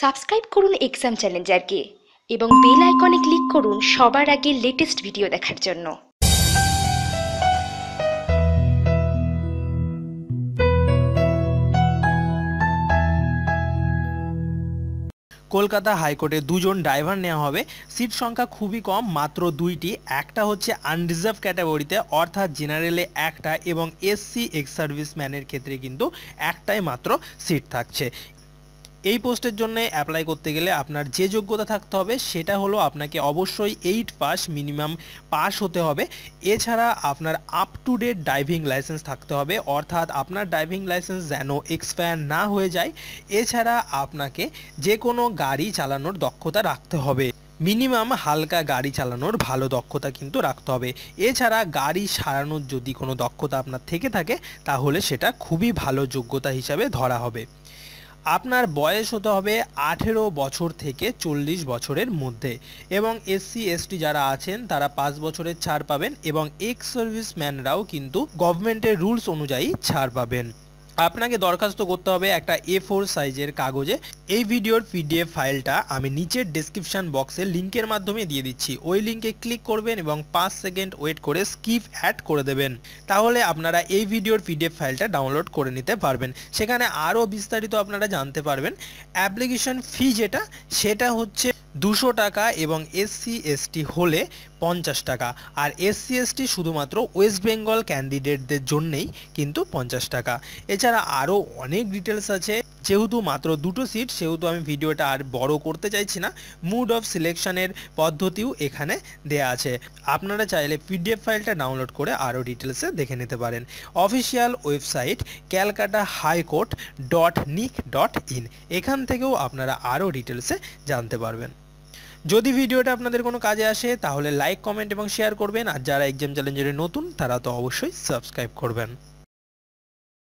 Subscribe করুন exam চ্যালেঞ্জারকে এবং bell আইকনে ক্লিক করুন সবার আগে লেটেস্ট ভিডিও দেখার জন্য। কলকাতা হাইকোর্টে দুজন ড্রাইভার নেওয়া হবে। সিট সংখ্যা খুবই কম, মাত্র দুইটি। একটা হচ্ছে আনরিজার্ভ ক্যাটাগরিতে অর্থাৎ জেনারেলে একটা এবং এসসি এক্স সার্ভিসম্যানের ক্ষেত্রে কিন্তু একটাই মাত্র সিট থাকছে। এই পোস্টের জন্য অ্যাপ্লাই করতে গেলে আপনার যে যোগ্যতা থাকতে হবে সেটা হলো আপনাকে অবশ্যই এইট পাস মিনিমাম পাস হতে হবে। এছাড়া আপনার up to date driving licence থাকতে হবে, অর্থাৎ আপনার ড্রাইভিং লাইসেন্স যেন এক্সপায়ার না হয়ে যায়। এছাড়া আপনাকে যে কোনো গাড়ি চালানোর দক্ষতা রাখতে হবে। মিনিমাম হালকা গাড়ি চালানোর ভালো দক্ষতা কিন্তু রাখতে হবে। এছাড়া গাড়ি সারানোর যদি কোনো দক্ষতা আপনার থেকে থাকে, তাহলে সেটা খুবই ভালো যোগ্যতা হিসাবে ধরা হবে। আপনার বয়স হতে হবে আঠেরো বছর থেকে চল্লিশ বছরের মধ্যে এবং এসসি এসটি যারা আছেন, তারা পাঁচ বছরের ছাড় পাবেন এবং এক্স সার্ভিসম্যানরাও কিন্তু গভর্নমেন্টের রুলস অনুযায়ী ছাড় পাবেন। আপনাকে দরখাস্ত করতে হবে একটা এ ফোর সাইজের কাগজে। এই ভিডিওর পিডিএফ ফাইলটা আমি নিচের ডেসক্রিপশন বক্সে লিঙ্কের মাধ্যমে দিয়ে দিচ্ছি। ওই লিঙ্কে ক্লিক করবেন এবং পাঁচ সেকেন্ড ওয়েট করে স্কিপ অ্যাড করে দেবেন। তাহলে আপনারা এই ভিডিওর পিডিএফ ফাইলটা ডাউনলোড করে নিতে পারবেন। সেখানে আরও বিস্তারিত আপনারা জানতে পারবেন। অ্যাপ্লিকেশন ফি যেটা, সেটা হচ্ছে দুশো টাকা এবং এসসি, এসটি হলে পঞ্চাশ টাকা। আর এসসি, এসটি শুধুমাত্র ওয়েস্ট বেঙ্গল ক্যান্ডিডেটদের জন্যেই কিন্তু পঞ্চাশ টাকা। এছাড়া আরও অনেক ডিটেলস আছে। যেহেতু মাত্র দুটো সিট, সেহেতু আমি ভিডিওটা আর বড় করতে চাইছি না, মুড অফ সিলেকশনের পদ্ধতিও এখানে দেয়া আছে। আপনারা চাইলে পিডিএফ ফাইলটা ডাউনলোড করে আরও ডিটেলসে দেখে নিতে পারেন। Official website Calcutta high court dot nic dot in. এখান থেকেও আপনারা আরও ডিটেলসে জানতে পারবেন। যদি ভিডিওটা আপনাদের কোনো কাজে আসে, তাহলে লাইক কমেন্ট এবং শেয়ার করবেন। আর যারা এক্সাম চ্যালেঞ্জের নতুন, তারা তো অবশ্যই সাবস্ক্রাইব করবেন।